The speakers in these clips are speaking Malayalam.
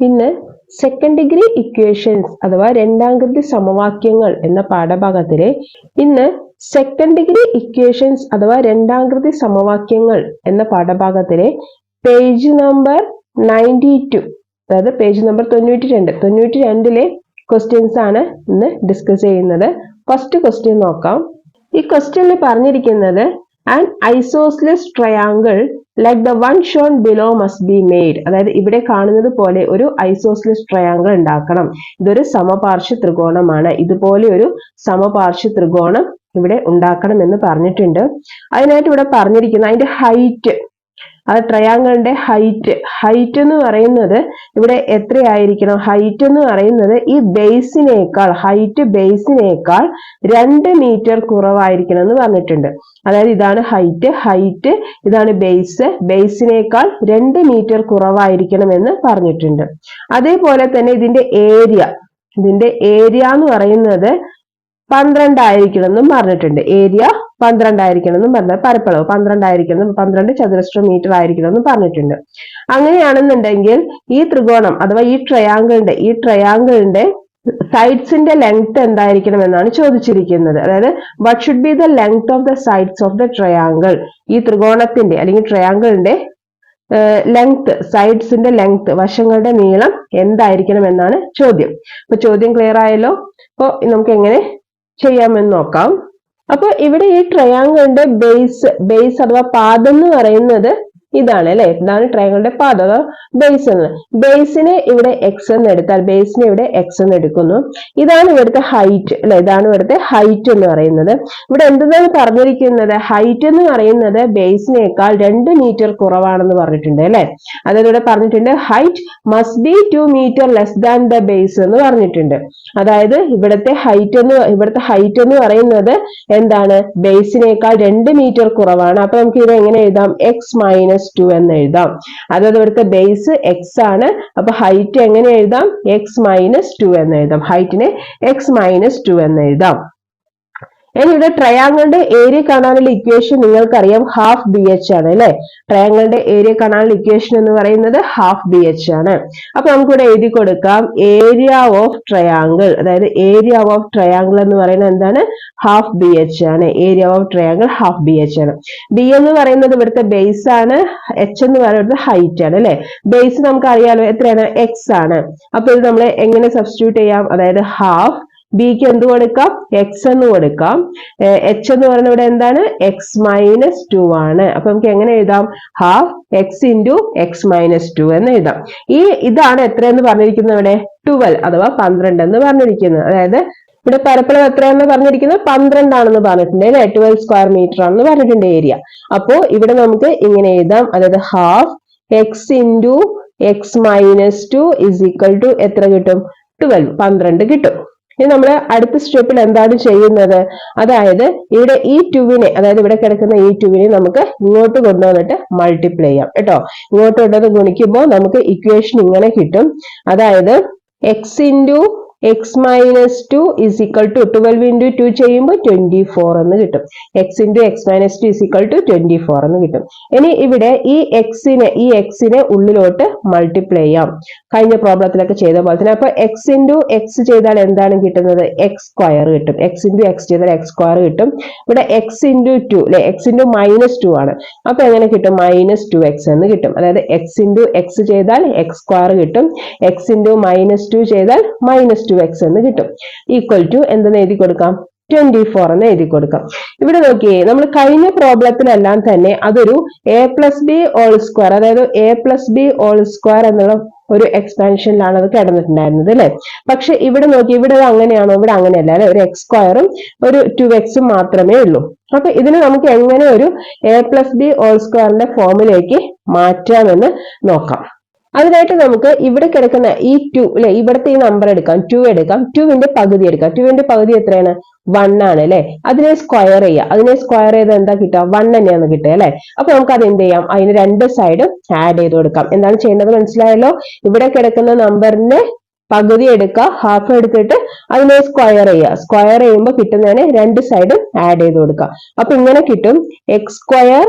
ഇന്ന് സെക്കൻഡ് ഡിഗ്രി ഇക്വേഷൻസ് അഥവാ രണ്ടാംകൃതി സമവാക്യങ്ങൾ എന്ന പാഠഭാഗത്തിലെ ഇന്ന് സെക്കൻഡ് ഡിഗ്രി ഇക്വേഷൻസ് അഥവാ രണ്ടാംകൃതി സമവാക്യങ്ങൾ എന്ന പാഠഭാഗത്തിലെ പേജ് നമ്പർ നയന്റി ടു അതായത് പേജ് നമ്പർ തൊണ്ണൂറ്റി രണ്ട് തൊണ്ണൂറ്റി രണ്ടിലെ ക്വസ്റ്റ്യൻസ് ആണ് ഇന്ന് ഡിസ്കസ് ചെയ്യുന്നത്. ഫസ്റ്റ് ക്വസ്റ്റ്യൻ നോക്കാം. ഈ ക്വസ്റ്റ്യനിൽ പറഞ്ഞിരിക്കുന്നത് and isosceles triangle like the one shown below must be made അതായത് ഇവിടെ കാണുന്നത് പോലെ ഒരു ഐസോസ്ലെസ് ട്രയാങ്കിൾ ഉണ്ടാക്കണം. ഇതൊരു സമപാർശ്വ ത്രികോണമാണ്. ഇതുപോലെ ഒരു സമപാർശ്വ ത്രികോണം ഇവിടെ ഉണ്ടാക്കണം എന്ന് പറഞ്ഞിട്ടുണ്ട്. അതിനായിട്ട് ഇവിടെ പറഞ്ഞിരിക്കുന്ന അതിന്റെ ഹൈറ്റ് അത് ട്രയാങ്കിളിന്റെ ഹൈറ്റ് ഹൈറ്റ് എന്ന് പറയുന്നത് ഇവിടെ എത്രയായിരിക്കണം? ഹൈറ്റ് എന്ന് പറയുന്നത് ഈ ബേസിനേക്കാൾ ഹൈറ്റ് ബേസിനേക്കാൾ രണ്ട് മീറ്റർ കുറവായിരിക്കണം എന്ന് പറഞ്ഞിട്ടുണ്ട്. അതായത് ഇതാണ് ഹൈറ്റ് ഹൈറ്റ് ഇതാണ് ബേസ് ബേസിനേക്കാൾ രണ്ട് മീറ്റർ കുറവായിരിക്കണം എന്ന് പറഞ്ഞിട്ടുണ്ട്. അതേപോലെ തന്നെ ഇതിന്റെ ഏരിയ ഇതിന്റെ ഏരിയ എന്ന് പറയുന്നത് പന്ത്രണ്ടായിരിക്കണം എന്നും പറഞ്ഞിട്ടുണ്ട്. ഏരിയ പന്ത്രണ്ടായിരിക്കണം എന്നും പറഞ്ഞാൽ പരപ്പളവ് പന്ത്രണ്ടായിരിക്കണം പന്ത്രണ്ട് ചതുരശ്ര മീറ്റർ ആയിരിക്കണം എന്നും പറഞ്ഞിട്ടുണ്ട്. അങ്ങനെയാണെന്നുണ്ടെങ്കിൽ ഈ ത്രികോണം അഥവാ ഈ ട്രയാങ്കിളിന്റെ ഈ ട്രയാങ്കിളിന്റെ സൈഡ്സിന്റെ ലെങ്ത് എന്തായിരിക്കണം എന്നാണ് ചോദിച്ചിരിക്കുന്നത്. അതായത് what should be the length of the sides of the triangle ഈ ത്രികോണത്തിന്റെ അല്ലെങ്കിൽ ട്രയാങ്കിളിന്റെ ലെങ്ത് സൈഡ്സിന്റെ ലെങ്ത് വശങ്ങളുടെ നീളം എന്തായിരിക്കണം എന്നാണ് ചോദ്യം. അപ്പൊ ചോദ്യം ക്ലിയർ ആയല്ലോ? അപ്പോൾ നമുക്ക് എങ്ങനെ ചെയ്യാമെന്ന് നോക്കാം. അപ്പൊ ഇവിടെ ഈ ട്രയാങ്കിളിന്റെ ബേസ് ബേസ് അഥവാ പാദം എന്ന് പറയുന്നത് ഇതാണ് അല്ലെ ഇതാണ് ട്രയാങ്കിളിന്റെ പാത അതോ ബേസ് എന്ന്. ബേസിനെ ഇവിടെ എക്സ് എന്ന് എടുത്താൽ ബേസിനെ ഇവിടെ എക്സ് എന്ന് എടുക്കുന്നു. ഇതാണ് ഇവിടുത്തെ ഹൈറ്റ് അല്ലെ? ഇതാണ് ഇവിടുത്തെ ഹൈറ്റ് എന്ന് പറയുന്നത്. ഇവിടെ എന്താണ് പറഞ്ഞിരിക്കുന്നത്? ഹൈറ്റ് എന്ന് പറയുന്നത് ബേസിനേക്കാൾ രണ്ട് മീറ്റർ കുറവാണെന്ന് പറഞ്ഞിട്ടുണ്ട് അല്ലെ? അതായത് ഇവിടെ പറഞ്ഞിട്ടുണ്ട് height must be two metre less than the base എന്ന് പറഞ്ഞിട്ടുണ്ട്. അതായത് ഇവിടുത്തെ ഹൈറ്റ് എന്ന് ഇവിടുത്തെ ഹൈറ്റ് എന്ന് പറയുന്നത് എന്താണ്? ബേസിനേക്കാൾ രണ്ട് മീറ്റർ കുറവാണ്. അപ്പൊ നമുക്ക് ഇത് എങ്ങനെ എഴുതാം? എക്സ് മൈനസ് ടു എന്ന് എഴുതാം. അതായത് ഇവിടുത്തെ ബേസ് എക്സ് ആണ്. അപ്പൊ ഹൈറ്റ് എങ്ങനെ എഴുതാം? എക്സ് മൈനസ് ടു എന്ന് എഴുതാം. ഹൈറ്റിനെ എക്സ് മൈനസ് ടു എന്ന് എഴുതാം. ഇനി ഇവിടെ ട്രയാങ്കിളിന്റെ ഏരിയ കാണാനുള്ള ഇക്വേഷൻ നിങ്ങൾക്കറിയാം ഹാഫ് ബി എച്ച് ആണ് അല്ലെ? ട്രയാങ്കിളിന്റെ ഏരിയ കാണാനുള്ള ഇക്വേഷൻ എന്ന് പറയുന്നത് ഹാഫ് ബി എച്ച് ആണ്. അപ്പൊ നമുക്കിവിടെ എഴുതി കൊടുക്കാം ഏരിയ ഓഫ് ട്രയാങ്കിൾ അതായത് ഏരിയ ഓഫ് ട്രയാങ്കിൾ എന്ന് പറയുന്നത് എന്താണ്? ഹാഫ് ബി എച്ച് ആണ്. Area of triangle half B H ആണ്. ബി എന്ന് പറയുന്നത് ഇവിടുത്തെ ബേസ് ആണ്. എച്ച് എന്ന് പറയുന്നത് ഹൈറ്റ് ആണ് അല്ലെ? ബേസ് നമുക്ക് അറിയാലോ എത്രയാണ്? എക്സ് ആണ്. അപ്പൊ ഇത് നമ്മൾ എങ്ങനെ സബ്സ്റ്റിറ്റ്യൂട്ട് ചെയ്യാം? അതായത് ഹാഫ് ബിക്ക് എന്ത് കൊടുക്കാം? എക്സ് എന്ന് കൊടുക്കാം. എച്ച് എന്ന് പറയുന്നത് ഇവിടെ എന്താണ്? എക്സ് മൈനസ് ടു ആണ്. അപ്പൊ നമുക്ക് എങ്ങനെ എഴുതാം? Half x into x minus two എന്ന് എഴുതാം. ഈ ഇതാണ് എത്രയെന്ന് പറഞ്ഞിരിക്കുന്നത് ഇവിടെ? ട്വൽവ് അഥവാ പന്ത്രണ്ട് എന്ന് പറഞ്ഞിരിക്കുന്നത്. അതായത് ഇവിടെ പരപ്പളം എത്രയാണെന്ന് പറഞ്ഞിരിക്കുന്നത്? പന്ത്രണ്ടാണെന്ന് പറഞ്ഞിട്ടുണ്ട് അല്ലെ? ട്വൽവ് സ്ക്വയർ മീറ്റർ ആണെന്ന് പറഞ്ഞിട്ടുണ്ട് ഏരിയ അപ്പോ ഇവിടെ നമുക്ക് ഇങ്ങനെ എഴുതാം. അതായത് half x into x minus two is equal to എത്ര കിട്ടും? ട്വൽവ് പന്ത്രണ്ട് കിട്ടും. ഇനി നമ്മൾ അടുത്ത സ്റ്റെപ്പിൽ എന്താണ് ചെയ്യുന്നത്? അതായത് ഇവിടെ ഈ ടുവിനെ അതായത് ഇവിടെ കിടക്കുന്ന ഈ ടുവിനെ നമുക്ക് ഇങ്ങോട്ട് കൊണ്ടുവന്നിട്ട് മൾട്ടിപ്ലൈ ചെയ്യാം. കേട്ടോ? ഇങ്ങോട്ട് കൊണ്ടുവന്ന് ഗുണിക്കുമ്പോൾ നമുക്ക് ഇക്വേഷൻ ഇങ്ങനെ കിട്ടും. അതായത് x into x minus two is equal to twelve into two ചെയ്യുമ്പോൾ ട്വന്റി ഫോർ എന്ന് കിട്ടും. X into x minus two is equal to twenty four എന്ന് കിട്ടും. ഇനി ഇവിടെ ഈ എക്സിനെ ഈ എക്സിനെ ഉള്ളിലോട്ട് മൾട്ടിപ്ലൈ ചെയ്യാം. കഴിഞ്ഞ പ്രോബ്ലത്തിലൊക്കെ ചെയ്ത പോലെ തന്നെ. അപ്പൊ എക്സ് ഇന്റു എക്സ് ചെയ്താൽ എന്താണ് കിട്ടുന്നത്? എക്സ് സ്ക്വയർ കിട്ടും. എക്സ് ഇന്റു എക്സ് ചെയ്താൽ എക്സ് സ്ക്വയർ കിട്ടും. ഇവിടെ എക്സ് ഇന്റു ടു അല്ലെ എക്സ് ഇന്റു മൈനസ് ടു ആണ്. അപ്പോൾ എങ്ങനെ കിട്ടും? മൈനസ് ടു എക്സ് എന്ന് കിട്ടും. അതായത് എക്സ് ഇന്റു എക്സ് ചെയ്താൽ എക്സ് സ്ക്വയർ കിട്ടും. എക്സ് ഇന്റു മൈനസ് ടു ചെയ്താൽ മൈനസ് ടു എക്സ് എന്ന് കിട്ടും. ഈക്വൽ ടു എന്തെന്ന് എഴുതി കൊടുക്കാം? ട്വന്റി ഫോർ എന്ന് എഴുതി കൊടുക്കാം. ഇവിടെ നോക്കിയേ നമ്മൾ കഴിഞ്ഞ പ്രോബ്ലത്തിലെല്ലാം തന്നെ അതൊരു A plus B whole square അതായത് A plus B whole square എന്നുള്ള ഒരു എക്സ്പാൻഷനിലാണ് അത് കിടന്നിട്ടുണ്ടായിരുന്നത് അല്ലെ? പക്ഷെ ഇവിടെ നോക്കി ഇവിടെ അങ്ങനെയാണോ? ഇവിടെ അങ്ങനെയല്ല അല്ലെ? ഒരു എക്സ് സ്ക്വയറും ഒരു ടു എക്സും മാത്രമേ ഉള്ളൂ. അപ്പൊ ഇതിന് നമുക്ക് എങ്ങനെ ഒരു എ പ്ലസ് ബി ഓൾ സ്ക്വയറിന്റെ ഫോമിലേക്ക് മാറ്റാമെന്ന് നോക്കാം. അതിനായിട്ട് നമുക്ക് ഇവിടെ കിടക്കുന്ന ഈ ടു അല്ലെ ഇവിടുത്തെ ഈ നമ്പർ എടുക്കാം. ടു എടുക്കാം. ടുവിന്റെ പകുതി എടുക്കാം. ടുവിന്റെ പകുതി എത്രയാണ്? വൺ ആണ് അല്ലെ? അതിനെ സ്ക്വയർ ചെയ്യുക. അതിനെ സ്ക്വയർ ചെയ്ത് എന്താ കിട്ടുക? വൺ തന്നെയാണ് കിട്ടുക അല്ലെ? അപ്പൊ നമുക്ക് അത് എന്ത് ചെയ്യാം? അതിന് രണ്ട് സൈഡും ആഡ് ചെയ്ത് കൊടുക്കാം. എന്താണ് ചെയ്യേണ്ടത് മനസ്സിലായല്ലോ? ഇവിടെ കിടക്കുന്ന നമ്പറിന്റെ പകുതി എടുക്കുക. ഹാഫ് എടുത്തിട്ട് അതിനെ സ്ക്വയർ ചെയ്യുക. സ്ക്വയർ ചെയ്യുമ്പോൾ കിട്ടുന്നതിന് രണ്ട് സൈഡും ആഡ് ചെയ്ത് കൊടുക്കാം അപ്പൊ ഇങ്ങനെ കിട്ടും. X square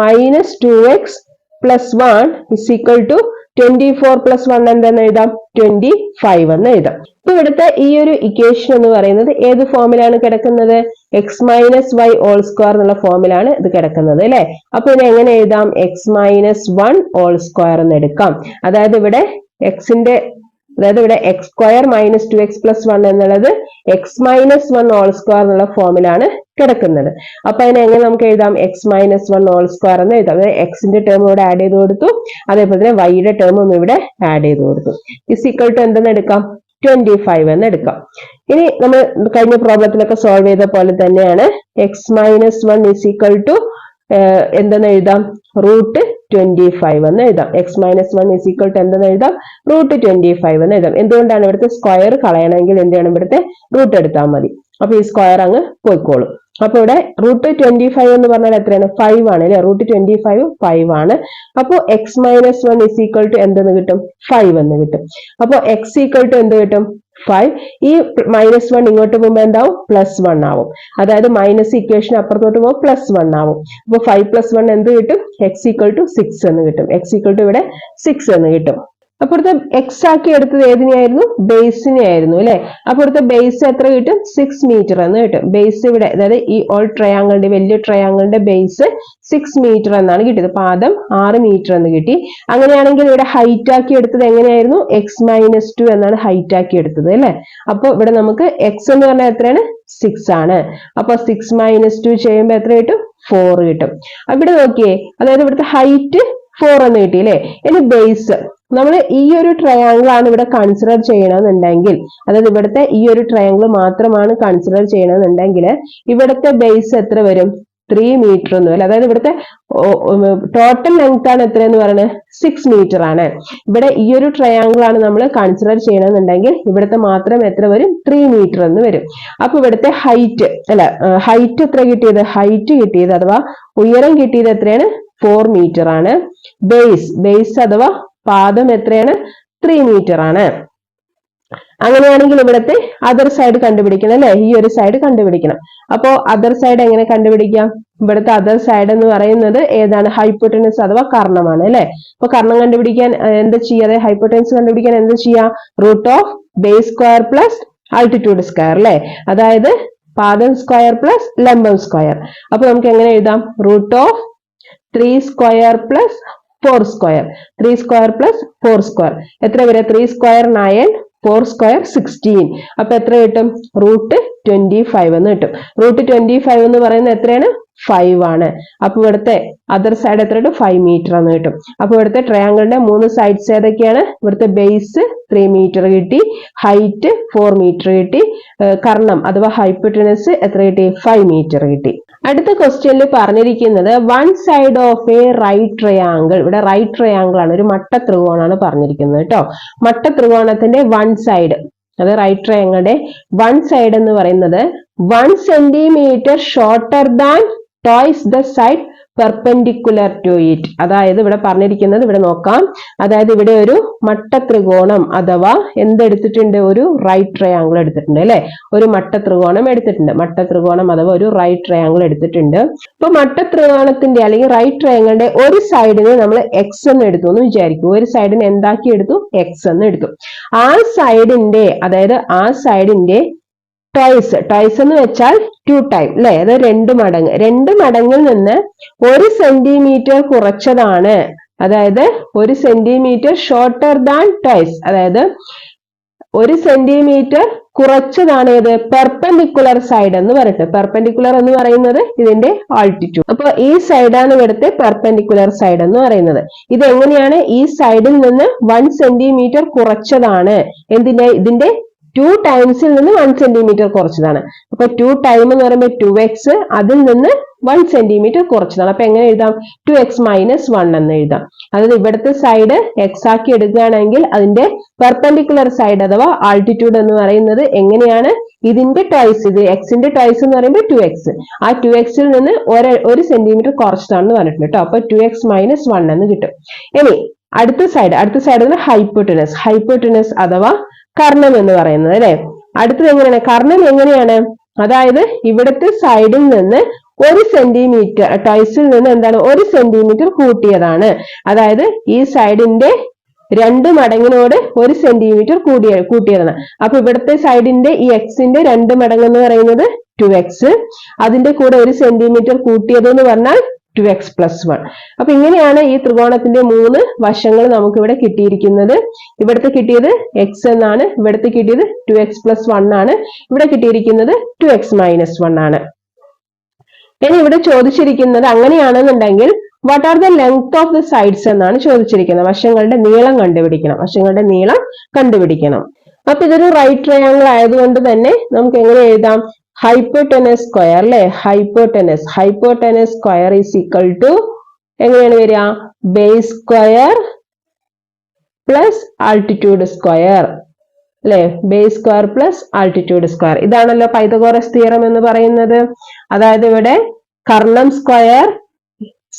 minus two x plus one is equal to twenty four plus one എന്തെന്ന് എഴുതാം? ട്വന്റി ഫൈവ് എന്ന് എഴുതാം. ഇപ്പൊ ഇവിടുത്തെ ഈ ഒരു ഇക്വേഷൻ എന്ന് പറയുന്നത് ഏത് ഫോമിലാണ് കിടക്കുന്നത്? X minus y whole square എന്നുള്ള ഫോമിലാണ് ഇത് കിടക്കുന്നത് അല്ലെ? അപ്പൊ ഇനി എങ്ങനെ എഴുതാം? X minus one whole square എന്ന് എടുക്കാം. അതായത് ഇവിടെ എക്സിന്റെ അതായത് ഇവിടെ x square minus two x plus one എന്നുള്ളത് x minus one whole square എന്നുള്ള ഫോമിലാണ് കിടക്കുന്നത്. അപ്പൊ അതിനെങ്ങനെ നമുക്ക് എഴുതാം? X minus one whole square എന്ന് എഴുതാം. അതായത് എക്സിന്റെ ടേം ഇവിടെ ആഡ് ചെയ്ത് കൊടുത്തു. അതേപോലെ തന്നെ വൈയുടെ ടേമും ഇവിടെ ആഡ് ചെയ്ത് കൊടുത്തു. ഇസ് ഈക്വൽ ടു എന്തെന്ന് എടുക്കാം? ട്വന്റി ഫൈവ് എന്ന് എടുക്കാം. ഇനി നമ്മൾ കഴിഞ്ഞ പ്രോബ്ലത്തിലൊക്കെ സോൾവ് ചെയ്ത പോലെ തന്നെയാണ് x minus one is equal to എന്തെന്ന് എഴുതാം? റൂട്ട് ട്വന്റി ഫൈവ് എന്ന് എഴുതാം. X minus one is equal to എന്തെന്ന് എഴുതാം? റൂട്ട് ട്വന്റി ഫൈവ് എന്ന് എഴുതാം. എന്തുകൊണ്ടാണ് ഇവിടുത്തെ സ്ക്വയർ കളയണമെങ്കിൽ എന്ത് ചെയ്യണം? ഇവിടുത്തെ റൂട്ട് എടുത്താൽ മതി. അപ്പൊ ഈ സ്ക്വയർ അങ്ങ് പോയിക്കോളും. അപ്പൊ ഇവിടെ റൂട്ട് ട്വന്റി ഫൈവ് എന്ന് പറഞ്ഞാൽ എത്രയാണ്? ഫൈവ് ആണ് അല്ലെ? റൂട്ട് ട്വന്റി ഫൈവ് ഫൈവ് ആണ്. അപ്പോൾ x minus one is equal to എന്തെന്ന് കിട്ടും? ഫൈവ് എന്ന് കിട്ടും. അപ്പോൾ എക്സ് ഈക്വൽ ടു എന്ത് കിട്ടും? ഫൈവ് ഈ മൈനസ് വൺ ഇങ്ങോട്ട് പോകുമ്പോൾ എന്താവും? പ്ലസ് വൺ ആവും. അതായത് മൈനസ് ഇക്വേഷൻ അപ്പുറത്തോട്ട് പോകുമ്പോൾ പ്ലസ് വൺ ആവും. അപ്പോൾ ഫൈവ് പ്ലസ് വൺ എന്ത് കിട്ടും? എക്സ് ഈക്വൽ ടു സിക്സ് എന്ന് കിട്ടും. എക്സ് ഈക്വൽ ടു ഇവിടെ സിക്സ് എന്ന് കിട്ടും. അപ്പുറത്തെ എക്സ് ആക്കി എടുത്തത് ഏതിനെയായിരുന്നു? ബേസിനെ ആയിരുന്നു അല്ലെ? അപ്പുറത്തെ ബേസ് എത്ര കിട്ടും? സിക്സ് മീറ്റർ എന്ന് കിട്ടും. ബേസ് ഇവിടെ അതായത് ഈ ഓൾ ട്രയാങ്കിളിന്റെ വലിയ ട്രയാങ്കിളിന്റെ ബേസ് സിക്സ് മീറ്റർ എന്നാണ് കിട്ടിയത്. പാദം ആറ് മീറ്റർ എന്ന് കിട്ടി. അങ്ങനെയാണെങ്കിൽ ഇവിടെ ഹൈറ്റ് ആക്കി എടുത്തത് എങ്ങനെയായിരുന്നു? എക്സ് മൈനസ് ടു എന്നാണ് ഹൈറ്റ് ആക്കി എടുത്തത് അല്ലെ? അപ്പൊ ഇവിടെ നമുക്ക് എക്സ് എന്ന് പറഞ്ഞാൽ എത്രയാണ്? സിക്സ് ആണ്. അപ്പൊ സിക്സ് മൈനസ് ടു ചെയ്യുമ്പോൾ എത്ര കിട്ടും? ഫോർ കിട്ടും. ഇവിടെ നോക്കിയേ അതായത് ഇവിടുത്തെ ഹൈറ്റ് ഫോർ എന്ന് കിട്ടി അല്ലെ? ഇനി ബേസ് നമ്മൾ ഈ ഒരു ട്രയാങ്കിൾ ആണ് ഇവിടെ കൺസിഡർ ചെയ്യണമെന്നുണ്ടെങ്കിൽ അതായത് ഇവിടുത്തെ ഈ ഒരു ട്രയാങ്കിൾ മാത്രമാണ് കൺസിഡർ ചെയ്യണമെന്നുണ്ടെങ്കിൽ ഇവിടുത്തെ ബേസ് എത്ര വരും? ത്രീ മീറ്റർ എന്ന് വരും. അതായത് ഇവിടുത്തെ ടോട്ടൽ ലെങ്ത് ആണ് എത്ര എന്ന് പറയുന്നത് സിക്സ് മീറ്റർ ആണ്. ഇവിടെ ഈ ഒരു ട്രയാങ്കിൾ ആണ് നമ്മൾ കൺസിഡർ ചെയ്യണമെന്നുണ്ടെങ്കിൽ ഇവിടുത്തെ മാത്രം എത്ര വരും? ത്രീ മീറ്റർ എന്ന് വരും. അപ്പൊ ഇവിടുത്തെ ഹൈറ്റ് അല്ല ഹൈറ്റ് എത്ര കിട്ടിയത്? ഹൈറ്റ് കിട്ടിയത് അഥവാ ഉയരം കിട്ടിയത് എത്രയാണ്? ഫോർ മീറ്റർ ആണ്. ബേസ് ബേസ് അഥവാ പാദം എത്രയാണ്? ത്രീ മീറ്റർ ആണ്. അങ്ങനെയാണെങ്കിൽ ഇവിടുത്തെ അതർ സൈഡ് കണ്ടുപിടിക്കണം അല്ലെ? ഈ ഒരു സൈഡ് കണ്ടുപിടിക്കണം. അപ്പോ അതർ സൈഡ് എങ്ങനെ കണ്ടുപിടിക്കാം? ഇവിടുത്തെ അതർ സൈഡ് എന്ന് പറയുന്നത് ഏതാണ്? ഹൈപ്പോട്ടൻസ് അഥവാ കർണമാണ് അല്ലെ? അപ്പൊ കർണം കണ്ടുപിടിക്കാൻ എന്താ ചെയ്യാതെ ഹൈപ്പോട്ടൻസ് കണ്ടുപിടിക്കാൻ എന്താ ചെയ്യാം root of base square plus altitude square അല്ലെ? അതായത് പാദം സ്ക്വയർ പ്ലസ് ലംബം സ്ക്വയർ അപ്പൊ നമുക്ക് എങ്ങനെ എഴുതാം? Root of three square plus four square three square plus four square എത്ര വരെ? Three square nine four square sixteen അപ്പൊ എത്ര കിട്ടും? റൂട്ട് ട്വന്റി ഫൈവ് എന്ന് കിട്ടും. റൂട്ട് ട്വന്റി ഫൈവ് എന്ന് പറയുന്നത് എത്രയാണ്? ഫൈവ് ആണ്. അപ്പൊ ഇവിടുത്തെ അതർ സൈഡ് എത്ര കിട്ടും ഫൈവ് മീറ്റർ എന്ന് കിട്ടും. അപ്പൊ ഇവിടുത്തെ ട്രയാങ്കിളിന്റെ മൂന്ന് സൈഡ്സ് ഏതൊക്കെയാണ്? ഇവിടുത്തെ ബേസ് ത്രീ മീറ്റർ കിട്ടി ഹൈറ്റ് ഫോർ മീറ്റർ കിട്ടി കർണം അഥവാ ഹൈപ്പറ്റിനസ് എത്ര കിട്ടി? ഫൈവ് മീറ്റർ കിട്ടി. അടുത്ത ക്വസ്റ്റ്യനിൽ പറഞ്ഞിരിക്കുന്നത് one side of a right triangle ഇവിടെ റൈറ്റ് ട്രയാങ്കിൾ ആണ്. ഒരു മട്ട ത്രികോണാണ് പറഞ്ഞിരിക്കുന്നത് കേട്ടോ. മട്ട ത്രികോണത്തിന്റെ വൺ സൈഡ് അത് റൈറ്റ് ട്രയാങ്കിളുടെ വൺ സൈഡ് എന്ന് പറയുന്നത് one centimetre shorter than twice the side perpendicular to it അതായത് ഇവിടെ പറഞ്ഞിരിക്കുന്നത് ഇവിടെ നോക്കാം. അതായത് ഇവിടെ ഒരു മട്ട ത്രികോണം അഥവാ എന്തെടുത്തിട്ടുണ്ട്? ഒരു റൈറ്റ് ട്രയാങ്കിൾ എടുത്തിട്ടുണ്ട് അല്ലെ? ഒരു മട്ട ത്രികോണം എടുത്തിട്ടുണ്ട്. മട്ട ത്രികോണം അഥവാ ഒരു റൈറ്റ് ട്രയാങ്കിൾ എടുത്തിട്ടുണ്ട്. ഇപ്പൊ മട്ട ത്രികോണത്തിന്റെ അല്ലെങ്കിൽ റൈറ്റ് ട്രയാങ്കിളിന്റെ ഒരു സൈഡിന് നമ്മൾ എക്സ് എന്ന് എടുത്തു എന്ന് വിചാരിക്കും. ഒരു സൈഡിന് എന്താക്കി എടുത്തു? എക്സ് എന്ന് എടുത്തു. ആ സൈഡിന്റെ അതായത് ആ സൈഡിന്റെ ടോയ്സ് ടോയ്സ് എന്ന് വെച്ചാൽ ടു ടൈം അല്ലെ അത് രണ്ട് മടങ്ങ്. രണ്ട് മടങ്ങിൽ നിന്ന് ഒരു സെന്റിമീറ്റർ കുറച്ചതാണ്. അതായത് ഒരു സെന്റിമീറ്റർ ഷോർട്ടർ ദാൻ ടോയ്സ് അതായത് ഒരു സെന്റിമീറ്റർ കുറച്ചതാണ് ഏത്? പെർപെൻഡിക്കുലർ സൈഡ് എന്ന് പറയട്ടെ പെർപെൻഡിക്കുലർ എന്ന് പറയുന്നത് ഇതിന്റെ ആൾട്ടിറ്റ്യൂഡ് അപ്പൊ ഈ സൈഡാണ് ഇവിടുത്തെ പെർപെൻഡിക്കുലർ സൈഡ് എന്ന് പറയുന്നത്. ഇത് എങ്ങനെയാണ് ഈ സൈഡിൽ നിന്ന് വൺ സെന്റിമീറ്റർ കുറച്ചതാണ്. എന്തിന്റെ? ഇതിന്റെ ടു ടൈംസിൽ നിന്ന് വൺ സെന്റിമീറ്റർ കുറച്ചതാണ്. അപ്പൊ ടു ടൈം എന്ന് പറയുമ്പോൾ ടു എക്സ് അതിൽ നിന്ന് വൺ സെന്റിമീറ്റർ കുറച്ചതാണ്. അപ്പൊ എങ്ങനെ എഴുതാം? ടു എക്സ് മൈനസ് വൺ എന്ന് എഴുതാം. അതായത് ഇവിടുത്തെ സൈഡ് എക്സ് ആക്കി എടുക്കുകയാണെങ്കിൽ അതിന്റെ പെർപെൻഡിക്കുലർ സൈഡ് അഥവാ ആൾട്ടിറ്റ്യൂഡ് എന്ന് പറയുന്നത് എങ്ങനെയാണ്? ഇതിന്റെ ടോയ്സ് ഇത് എക്സിന്റെ ടോയ്സ് എന്ന് പറയുമ്പോൾ ടു എക്സ് ആ ടു എക്സിൽ നിന്ന് ഒരു സെന്റിമീറ്റർ കുറച്ചതാണെന്ന് പറഞ്ഞിട്ടുണ്ട് കേട്ടോ അപ്പൊ ടു എക്സ് മൈനസ് വൺ എന്ന് കിട്ടും. ഇനി അടുത്ത സൈഡ് അടുത്ത സൈഡ് ഹൈപ്പോട്ടിനസ് ഹൈപ്പോട്ടിനസ് അഥവാ കർണം എന്ന് പറയുന്നത് അല്ലെ? അടുത്തത് എങ്ങനെയാണ്? കർണം എങ്ങനെയാണ്? അതായത് ഇവിടുത്തെ സൈഡിൽ നിന്ന് ഒരു സെന്റിമീറ്റർ ടൈസിൽ നിന്ന് എന്താണ്? ഒരു സെന്റിമീറ്റർ കൂട്ടിയതാണ്. അതായത് ഈ സൈഡിന്റെ രണ്ട് മടങ്ങിനോട് ഒരു സെന്റിമീറ്റർ കൂടിയ കൂട്ടിയതാണ്. അപ്പൊ ഇവിടുത്തെ സൈഡിന്റെ ഈ എക്സിന്റെ രണ്ട് മടങ്ങ് എന്ന് പറയുന്നത് ടു എക്സ് അതിന്റെ കൂടെ ഒരു സെന്റിമീറ്റർ കൂട്ടിയത് എന്ന് പറഞ്ഞാൽ ടു എക്സ് പ്ലസ് വൺ അപ്പൊ ഇങ്ങനെയാണ് ഈ ത്രികോണത്തിന്റെ മൂന്ന് വശങ്ങൾ നമുക്ക് ഇവിടെ കിട്ടിയിരിക്കുന്നത്. ഇവിടുത്തെ കിട്ടിയത് എക്സ് എന്നാണ്. ഇവിടുത്തെ കിട്ടിയത് ടു എക്സ് പ്ലസ് വൺ ആണ്. ഇവിടെ കിട്ടിയിരിക്കുന്നത് ടു എക്സ് മൈനസ് വൺ ആണ്. ഇനി ഇവിടെ ചോദിച്ചിരിക്കുന്നത് അങ്ങനെയാണെന്നുണ്ടെങ്കിൽ what are the length of the sides എന്നാണ് ചോദിച്ചിരിക്കുന്നത്. വശങ്ങളുടെ നീളം കണ്ടുപിടിക്കണം. വശങ്ങളുടെ നീളം കണ്ടുപിടിക്കണം. അപ്പൊ ഇതൊരു റൈറ്റ് ട്രയാങ്കിൾ ആയതുകൊണ്ട് തന്നെ നമുക്ക് എങ്ങനെ എഴുതാം? ഹൈപ്പോടെനസ് സ്ക്വയർ അല്ലെ? Hypotenuse hypotenuse square is equal to എങ്ങനെയാണ് വരിക? Base square plus altitude square അല്ലെ? Base square plus altitude square ഇതാണല്ലോ പൈതഗോറസ് തിയറം എന്ന് പറയുന്നത്. അതായത് ഇവിടെ കർണം സ്ക്വയർ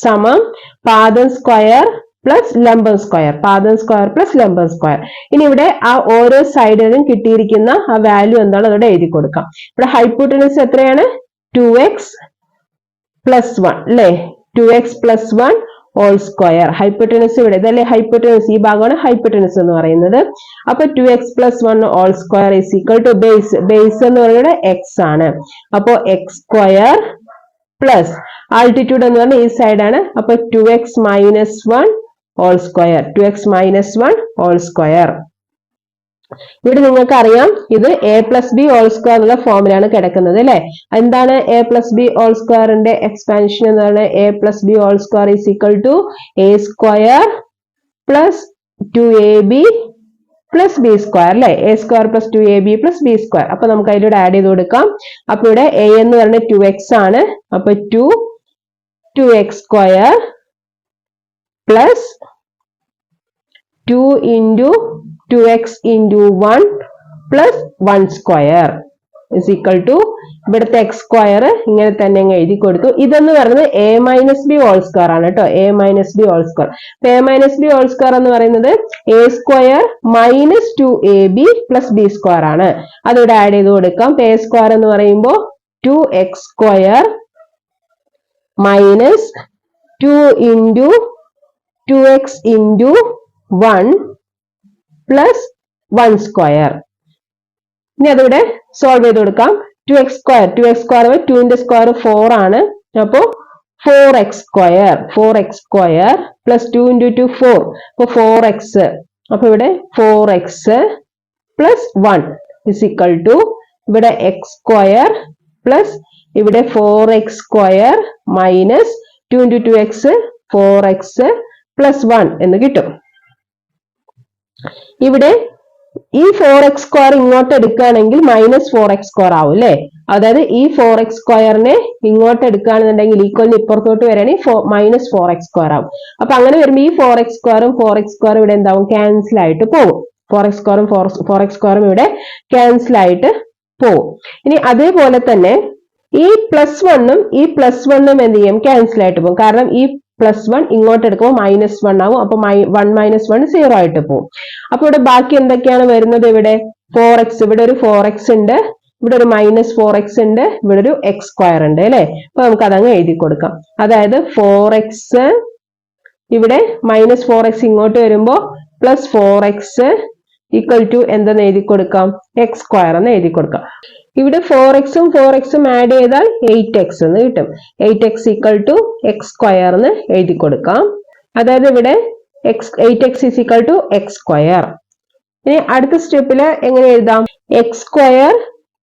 സമം പാദം സ്ക്വയർ പ്ലസ് ലംബം സ്ക്വയർ പാദം സ്ക്വയർ പ്ലസ് ലംബം സ്ക്വയർ ഇനി ഇവിടെ ആ ഓരോ സൈഡിലും കിട്ടിയിരിക്കുന്ന ആ വാല്യൂ എന്താണ്? അതോടെ എഴുതി കൊടുക്കാം. ഇവിടെ ഹൈപ്പോട്ടനസ് എത്രയാണ്? ടു എക്സ് പ്ലസ് വൺ അല്ലേ? Two x plus one whole square hypotenuse ഇവിടെ ഇതല്ലേ ഹൈപ്പോട്ടനസ് ഈ ഭാഗമാണ് ഹൈപ്പോട്ടനസ് എന്ന് പറയുന്നത്. അപ്പൊ two x plus one whole square is equal to base base എന്ന് പറയുന്നത് എക്സ് ആണ്. അപ്പോ എക്സ് സ്ക്വയർ പ്ലസ് ആൾട്ടിറ്റ്യൂഡ് എന്ന് പറഞ്ഞാൽ ഈ സൈഡാണ് അപ്പൊ two x minus one whole square two x minus one whole square ഇവിടെ നിങ്ങൾക്ക് അറിയാം ഇത് A plus B whole square എന്നുള്ള ഫോമിലാണ് കിടക്കുന്നത് അല്ലെ? എന്താണ് എ പ്ലസ് ബി ഓൾ സ്ക്വയറിന്റെ എക്സ്പാൻഷൻ എന്നാണ് A plus B whole square is equal to A square plus two A B plus B square അല്ലെ? A square plus two A B plus B square അപ്പൊ നമുക്ക് അതിലൂടെ ആഡ് ചെയ്ത് കൊടുക്കാം. അപ്പൊ ഇവിടെ എ എന്ന് പറഞ്ഞ ടു എക്സ് ആണ്. അപ്പൊ two two x square plus two into two x into one plus one square is equal to ഇവിടുത്തെ എക്സ് സ്ക്വയർ ഇങ്ങനെ തന്നെ അങ്ങ് എഴുതി കൊടുത്തു. ഇതെന്ന് പറയുന്നത് A minus B whole square ആണ് കേട്ടോ. A minus B whole square A minus B whole square എന്ന് പറയുന്നത് A square minus two A B plus B square ആണ്. അതിവിടെ ആഡ് ചെയ്ത് കൊടുക്കാം. എ സ്ക്വയർ എന്ന് പറയുമ്പോൾ two x square minus two into two x into one plus one square ഇനി അതിവിടെ സോൾവ് ചെയ്ത് കൊടുക്കാം. Two x square two x square ടുവിന്റെ സ്ക്വയർ ഫോർ ആണ്. അപ്പോ four x square four x square plus two into two four അപ്പൊ ഫോർ എക്സ് അപ്പൊ ഇവിടെ four x plus one is equal to ഇവിടെ എക്സ് സ്ക്വയർ പ്ലസ് ഇവിടെ four x square minus two into two x four x plus one എന്ന് കിട്ടും. ഇവിടെ ഈ ഫോർ എക്സ് സ്ക്വയർ ഇങ്ങോട്ട് എടുക്കുകയാണെങ്കിൽ മൈനസ് ഫോർ എക്സ് സ്ക്വയർ ആവും അല്ലെ? അതായത് ഈ ഫോർ എക്സ് സ്ക്വയറിനെ ഇങ്ങോട്ട് എടുക്കുകയാണെന്നുണ്ടെങ്കിൽ ഈക്വലിന് ഇപ്പുറത്തോട്ട് വരികയാണെങ്കിൽ മൈനസ് ഫോർ എക്സ് സ്ക്വയർ ആവും. അപ്പൊ അങ്ങനെ വരുമ്പോൾ ഈ ഫോർ എക്സ് സ്ക്വയറും ഫോർ എക്സ് സ്ക്വയറും ഇവിടെ എന്താവും? ക്യാൻസൽ ആയിട്ട് പോകും ഫോർ എക്സ് സ്ക്വയറും ഫോർ ഫോർ എക്സ് സ്ക്വയറും ഇവിടെ ക്യാൻസൽ ആയിട്ട് പോകും ഇനി അതേപോലെ തന്നെ ഈ പ്ലസ് വണ്ണും ഈ പ്ലസ് വണ്ണും എന്ത് ചെയ്യും? ക്യാൻസൽ ആയിട്ട് പോകും കാരണം ഈ പ്ലസ് വൺ ഇങ്ങോട്ട് എടുക്കുമ്പോൾ മൈനസ് വൺ ആവും. അപ്പൊ വൺ മൈനസ് വൺ സീറോ ആയിട്ട് പോകും അപ്പൊ ഇവിടെ ബാക്കി എന്തൊക്കെയാണ് വരുന്നത് ഇവിടെ? ഫോർ എക്സ് ഇവിടെ ഒരു ഫോർ എക്സ് ഉണ്ട്. ഇവിടെ ഒരു മൈനസ് ഫോർ എക്സ് ഉണ്ട്. ഇവിടെ ഒരു എക്സ് സ്ക്വയർ ഉണ്ട് അല്ലെ? അപ്പൊ നമുക്ക് അതങ്ങ് എഴുതി കൊടുക്കാം. അതായത് ഫോർ എക്സ് ഇവിടെ മൈനസ് ഫോർ എക്സ് ഇങ്ങോട്ട് വരുമ്പോ plus four x equal to എന്തെന്ന് എഴുതി കൊടുക്കാം? എക്സ് സ്ക്വയർ എന്ന് എഴുതി കൊടുക്കാം. ഇവിടെ ഫോർ എക്സും ഫോർ എക്സും ആഡ് ചെയ്താൽ എയ്റ്റ് എക്സ് എന്ന് കിട്ടും. Eight x equal to x square എന്ന് എഴുതി കൊടുക്കാം. അതായത് ഇവിടെ x eight x is equal to x square ഇനി അടുത്ത സ്റ്റെപ്പിൽ എങ്ങനെ എഴുതാം? X square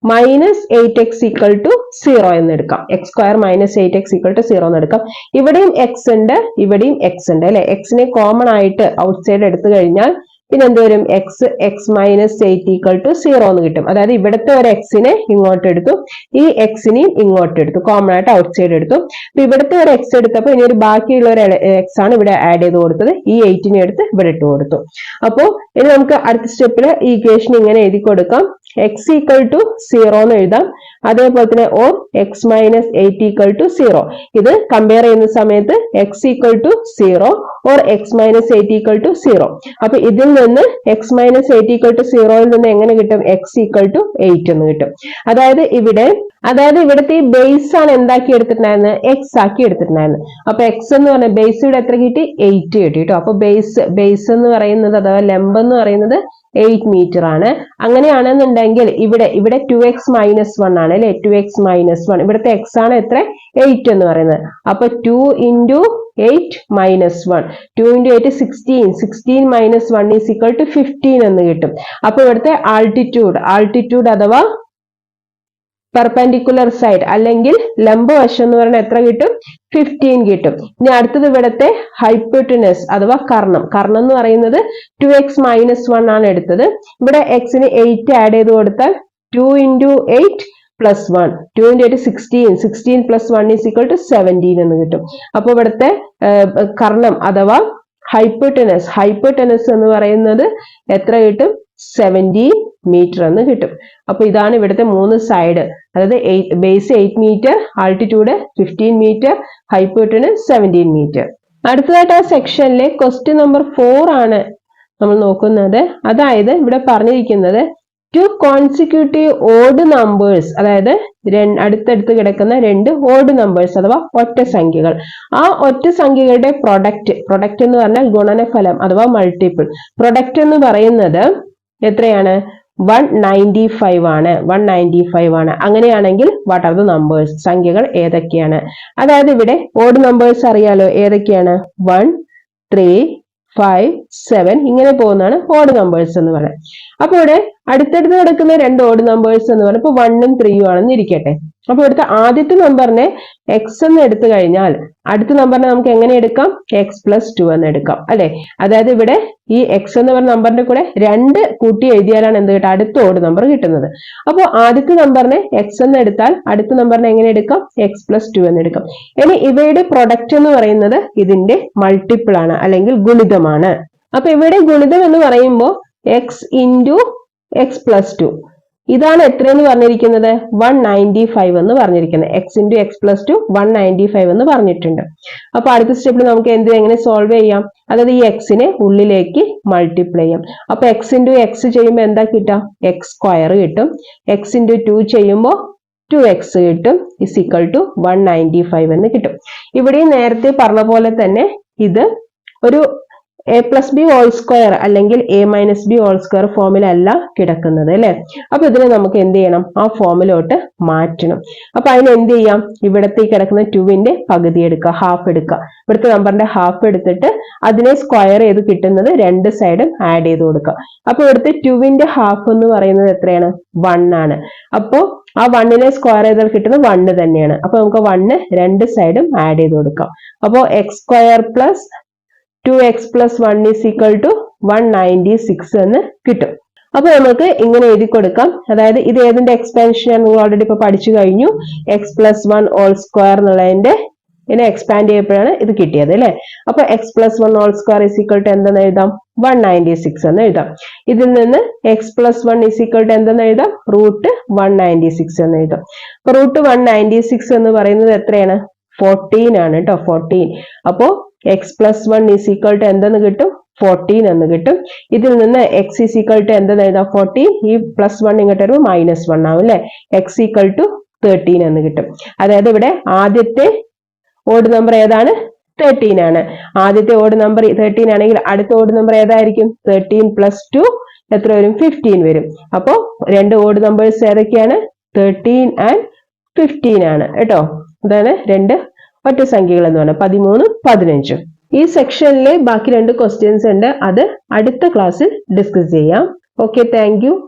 minus eight x equal to zero എന്ന് എടുക്കാം. X square minus eight x equal to zero എന്ന് എടുക്കാം. ഇവിടെയും എക്സ് ഉണ്ട് ഇവിടെയും എക്സ് ഉണ്ട് അല്ലെ? എക്സിനെ കോമൺ ആയിട്ട് ഔട്ട് സൈഡ് എടുത്തു കഴിഞ്ഞാൽ പിന്നെ എന്ത് വരും x x minus eight equal to zero എന്ന് കിട്ടും. അതായത് ഇവിടുത്തെ ഒരു എക്സിനെ ഇങ്ങോട്ട് എടുത്തു. ഈ എക്സിനെയും ഇങ്ങോട്ട് എടുത്തു. കോമൺ ആയിട്ട് ഔട്ട് സൈഡ് എടുത്തു. അപ്പൊ ഇവിടുത്തെ ഒരു എക്സ് എടുത്തപ്പോൾ ഇനി ഒരു ബാക്കിയുള്ള ഒരു എക്സ് ആണ് ഇവിടെ ആഡ് ചെയ്ത് കൊടുത്തത്. ഈ എയ്റ്റിനെ എടുത്ത് ഇവിടെ ഇട്ട് കൊടുത്തു. അപ്പോൾ ഇനി നമുക്ക് അടുത്ത സ്റ്റെപ്പിൽ ഈ ഇക്വേഷൻ ഇങ്ങനെ എഴുതി കൊടുക്കാം. എക്സ് ഈക്വൽ ടു സീറോ എന്ന് എഴുതാം. അതേപോലെ തന്നെ or x minus eight equal to zero ഇത് കമ്പയർ ചെയ്യുന്ന സമയത്ത് x equal to zero or x minus eight equal to zero അപ്പൊ ഇതിൽ നിന്ന് x minus eight equal to സീറോയിൽ നിന്ന് എങ്ങനെ കിട്ടും? എക്സ് ഈക്വൽ ടു എയ്റ്റ് എന്ന് കിട്ടും. അതായത് ഇവിടെ അതായത് ഇവിടുത്തെ ഈ ബേസ് ആണ് എന്താക്കി എടുത്തിട്ടുണ്ടായിരുന്നത് എക്സ് ആക്കി എടുത്തിട്ടുണ്ടായിരുന്നത് അപ്പൊ എക്സ് എന്ന് പറഞ്ഞ ബേസ് ഇവിടെ എത്ര കിട്ടി? എയ്റ്റ് കിട്ടി കേട്ടോ. അപ്പൊ ബേസ് ബേസ് എന്ന് പറയുന്നത് അഥവാ ലെമ്പ് എന്ന് പറയുന്നത് എയ്റ്റ് മീറ്റർ ആണ്. അങ്ങനെയാണെന്നുണ്ടെങ്കിൽ ഇവിടെ ഇവിടെ ടു എക്സ് മൈനസ് വൺ ആണ് അല്ലെ? ടു എക്സ് മൈനസ് വൺ ഇവിടുത്തെ എക്സ് ആണ് എത്ര? എയ്റ്റ് എന്ന് പറയുന്നത്. അപ്പൊ two into eight minus one two into eight sixteen sixteen minus one is equal to fifteen എന്ന് കിട്ടും. അപ്പൊ ഇവിടുത്തെ ആൾട്ടിറ്റ്യൂഡ് ആൾട്ടിറ്റ്യൂഡ് അഥവാ പെർപെൻഡിക്കുലർ സൈഡ് അല്ലെങ്കിൽ ലംബവശം എന്ന് പറയുന്നത് എത്ര കിട്ടും? ഫിഫ്റ്റീൻ കിട്ടും. ഇനി അടുത്തത് ഇവിടുത്തെ ഹൈപ്പോട്ടിനസ് അഥവാ കർണം. കർണം എന്ന് പറയുന്നത് ടു എക്സ് മൈനസ് വൺ ആണ് എടുത്തത്. ഇവിടെ എക്സിന് എയ്റ്റ് ആഡ് ചെയ്ത് കൊടുത്താൽ two into eight plus one two into eight sixteen sixteen plus one is equal to seventeen എന്ന് കിട്ടും. അപ്പൊ ഇവിടുത്തെ കർണം അഥവാ ഹൈപ്പോട്ടനസ് ഹൈപ്പോട്ടനസ് എന്ന് പറയുന്നത് എത്ര കിട്ടും? സെവന്റീൻ മീറ്റർ എന്ന് കിട്ടും. അപ്പോൾ ഇതാണ് ഇവിടുത്തെ മൂന്ന് സൈഡ് അതായത് base eight metre altitude fifteen metre hypotenuse seventeen metre അടുത്തതായിട്ട് ആ സെക്ഷനിലെ ക്വസ്റ്റ്യൻ നമ്പർ ഫോർ ആണ് നമ്മൾ നോക്കുന്നത്. അതായത് ഇവിടെ പറഞ്ഞിരിക്കുന്നത് ടു കോൺസിക്യൂട്ടീവ് ഓഡ് നമ്പേഴ്സ് അതായത് അടുത്തടുത്ത് കിടക്കുന്ന രണ്ട് ഓഡ് നമ്പേഴ്സ് അഥവാ ഒറ്റ സംഖ്യകൾ. ആ ഒറ്റ സംഖ്യകളുടെ പ്രൊഡക്റ്റ് പ്രൊഡക്റ്റ് എന്ന് പറഞ്ഞാൽ ഗുണനഫലം അഥവാ മൾട്ടിപ്പിൾ പ്രൊഡക്റ്റ് എന്ന് പറയുന്നത് എത്രയാണ്? വൺ നയന്റി ഫൈവ് ആണ്. വൺ നയന്റി ഫൈവ് ആണ്. അങ്ങനെയാണെങ്കിൽ വാട്ട് ആർ ദ നമ്പേഴ്സ് സംഖ്യകൾ ഏതൊക്കെയാണ്? അതായത് ഇവിടെ ഓഡ് നമ്പേഴ്സ് അറിയാലോ ഏതൊക്കെയാണ്? വൺ ത്രീ ഫൈവ് സെവൻ ഇങ്ങനെ പോകുന്നതാണ് ഓഡ് നമ്പേഴ്സ് എന്ന് പറയുന്നത്. അപ്പോൾ ഇവിടെ അടുത്തടുത്ത് കിടക്കുന്ന രണ്ട് ഓഡ് നമ്പേഴ്സ് എന്ന് പറഞ്ഞാൽ ഇപ്പൊ വണ്ണും ത്രീയും ആണെന്ന് ഇരിക്കട്ടെ. അപ്പൊ ഇവിടുത്തെ ആദ്യത്തെ നമ്പറിനെ എക്സ് എന്ന് എടുത്തു കഴിഞ്ഞാൽ അടുത്ത നമ്പറിനെ നമുക്ക് എങ്ങനെ എടുക്കാം? എക്സ് പ്ലസ് ടു എന്ന് എടുക്കാം. അല്ലെ? അതായത് ഇവിടെ ഈ എക്സ് എന്ന് പറഞ്ഞ നമ്പറിന്റെ കൂടെ രണ്ട് കൂട്ടി എഴുതിയാലാണ് എന്ത് കിട്ടുക? അടുത്ത ഓഡ് നമ്പർ കിട്ടുന്നത്. അപ്പോൾ ആദ്യത്തെ നമ്പറിനെ എക്സ് എന്ന് എടുത്താൽ അടുത്ത നമ്പറിനെ എങ്ങനെ എടുക്കാം? എക്സ് പ്ലസ് ടു എന്ന് എടുക്കാം. ഇനി ഇവയുടെ പ്രൊഡക്റ്റ് എന്ന് പറയുന്നത് ഇതിന്റെ മൾട്ടിപ്പിൾ ആണ് അല്ലെങ്കിൽ ഗുണിതമാണ്. അപ്പൊ ഇവിടെ ഗുണിതം എന്ന് പറയുമ്പോൾ x into x plus two ഇതാണ് എത്രയെന്ന് പറഞ്ഞിരിക്കുന്നത്? വൺ നയന്റി ഫൈവ് എന്ന് പറഞ്ഞിരിക്കുന്നത്. X into x plus two one ninety five എന്ന് പറഞ്ഞിട്ടുണ്ട്. അപ്പൊ അടുത്ത സ്റ്റെപ്പിൽ നമുക്ക് എന്ത് എങ്ങനെ സോൾവ് ചെയ്യാം? അതായത് ഈ എക്സിനെ ഉള്ളിലേക്ക് മൾട്ടിപ്ലൈ ചെയ്യാം. അപ്പൊ എക്സ് ഇന്റു എക്സ് ചെയ്യുമ്പോൾ എന്താ കിട്ടാം എക്സ് സ്ക്വയർ കിട്ടും. എക്സ് ഇന്റു ടു ചെയ്യുമ്പോൾ ടു എക്സ് കിട്ടും. Is equal to one ninety five എന്ന് കിട്ടും. ഇവിടെ നേരത്തെ പറഞ്ഞ പോലെ തന്നെ ഇത് ഒരു A plus B whole square അല്ലെങ്കിൽ A minus B whole square ഫോമിലല്ല കിടക്കുന്നത് അല്ലെ? അപ്പൊ ഇതിനെ നമുക്ക് എന്ത് ചെയ്യണം? ആ ഫോമിലോട്ട് മാറ്റണം. അപ്പൊ അതിന് എന്ത് ചെയ്യാം? ഇവിടത്തെ കിടക്കുന്ന ടുവിന്റെ പകുതി എടുക്കുക ഹാഫ് എടുക്കുക. ഇവിടുത്തെ നമ്പറിന്റെ ഹാഫ് എടുത്തിട്ട് അതിനെ സ്ക്വയർ ചെയ്ത് കിട്ടുന്നത് രണ്ട് സൈഡും ആഡ് ചെയ്ത് കൊടുക്കുക. അപ്പൊ ഇവിടുത്തെ ടുവിന്റെ ഹാഫ് എന്ന് പറയുന്നത് എത്രയാണ്? വൺ ആണ്. അപ്പോ ആ വണ്ണിനെ സ്ക്വയർ ചെയ്താൽ കിട്ടുന്നത് വണ്ണ് തന്നെയാണ്. അപ്പൊ നമുക്ക് വണ്ണ് രണ്ട് സൈഡും ആഡ് ചെയ്ത് കൊടുക്കാം. അപ്പോ x square plus two x plus one is equal to one ninety six എന്ന് കിട്ടും. അപ്പൊ നമുക്ക് ഇങ്ങനെ എഴുതി കൊടുക്കാം. അതായത് ഇത് ഏതിന്റെ എക്സ്പാൻഷൻ നിങ്ങൾ ഓൾറെഡി ഇപ്പൊ പഠിച്ചു കഴിഞ്ഞു. X plus one whole square എന്നുള്ളതിന്റെ ഇതിനെ എക്സ്പാൻഡ് ചെയ്യപ്പോഴാണ് ഇത് കിട്ടിയത് അല്ലെ? അപ്പൊ x plus one whole square is equal to എന്തെന്ന് എഴുതാം? വൺ നയന്റി സിക്സ് എന്ന് എഴുതാം. ഇതിൽ നിന്ന് x plus one is equal to എന്തെന്ന് എഴുതാം? റൂട്ട് വൺ നയന്റി സിക്സ് എന്ന് എഴുതാം. അപ്പൊ റൂട്ട് വൺ നയന്റി സിക്സ് എന്ന് പറയുന്നത് എത്രയാണ്? ഫോർട്ടീൻ ആണ് കേട്ടോ ഫോർട്ടീൻ അപ്പോ x plus one is equal to എന്തെന്ന് കിട്ടും? ഫോർട്ടീൻ എന്ന് കിട്ടും. ഇതിൽ നിന്ന് എക്സ് ഈസ് ഈക്വൽ ടു എന്തെന്ന് എഴുതാം? ഫോർട്ടീൻ ഈ പ്ലസ് വൺ ഇങ്ങോട്ട് വരുമ്പോൾ മൈനസ് വൺ ആവും അല്ലെ? എക്സ് ഈക്വൽ ടു തേർട്ടീൻ എന്ന് കിട്ടും. അതായത് ഇവിടെ ആദ്യത്തെ ഓഡ് നമ്പർ ഏതാണ്? തേർട്ടീൻ ആണ്. ആദ്യത്തെ ഓഡ് നമ്പർ തേർട്ടീൻ ആണെങ്കിൽ അടുത്ത ഓഡ് നമ്പർ ഏതായിരിക്കും? തേർട്ടീൻ പ്ലസ് ടു എത്ര വരും? ഫിഫ്റ്റീൻ വരും. അപ്പോ രണ്ട് ഓഡ് നമ്പേഴ്സ് ഏതൊക്കെയാണ്? തേർട്ടീൻ ആൻഡ് ഫിഫ്റ്റീൻ ആണ്. കേട്ടോ? അതാണ് രണ്ട് ഒറ്റ സംഖ്യകൾ എന്ന് പറഞ്ഞാൽ പതിമൂന്നും പതിനഞ്ചും. ഈ സെക്ഷനിലെ ബാക്കി രണ്ട് ക്വസ്റ്റ്യൻസ് ഉണ്ട്. അത് അടുത്ത ക്ലാസ്സിൽ ഡിസ്കസ് ചെയ്യാം. Okay thank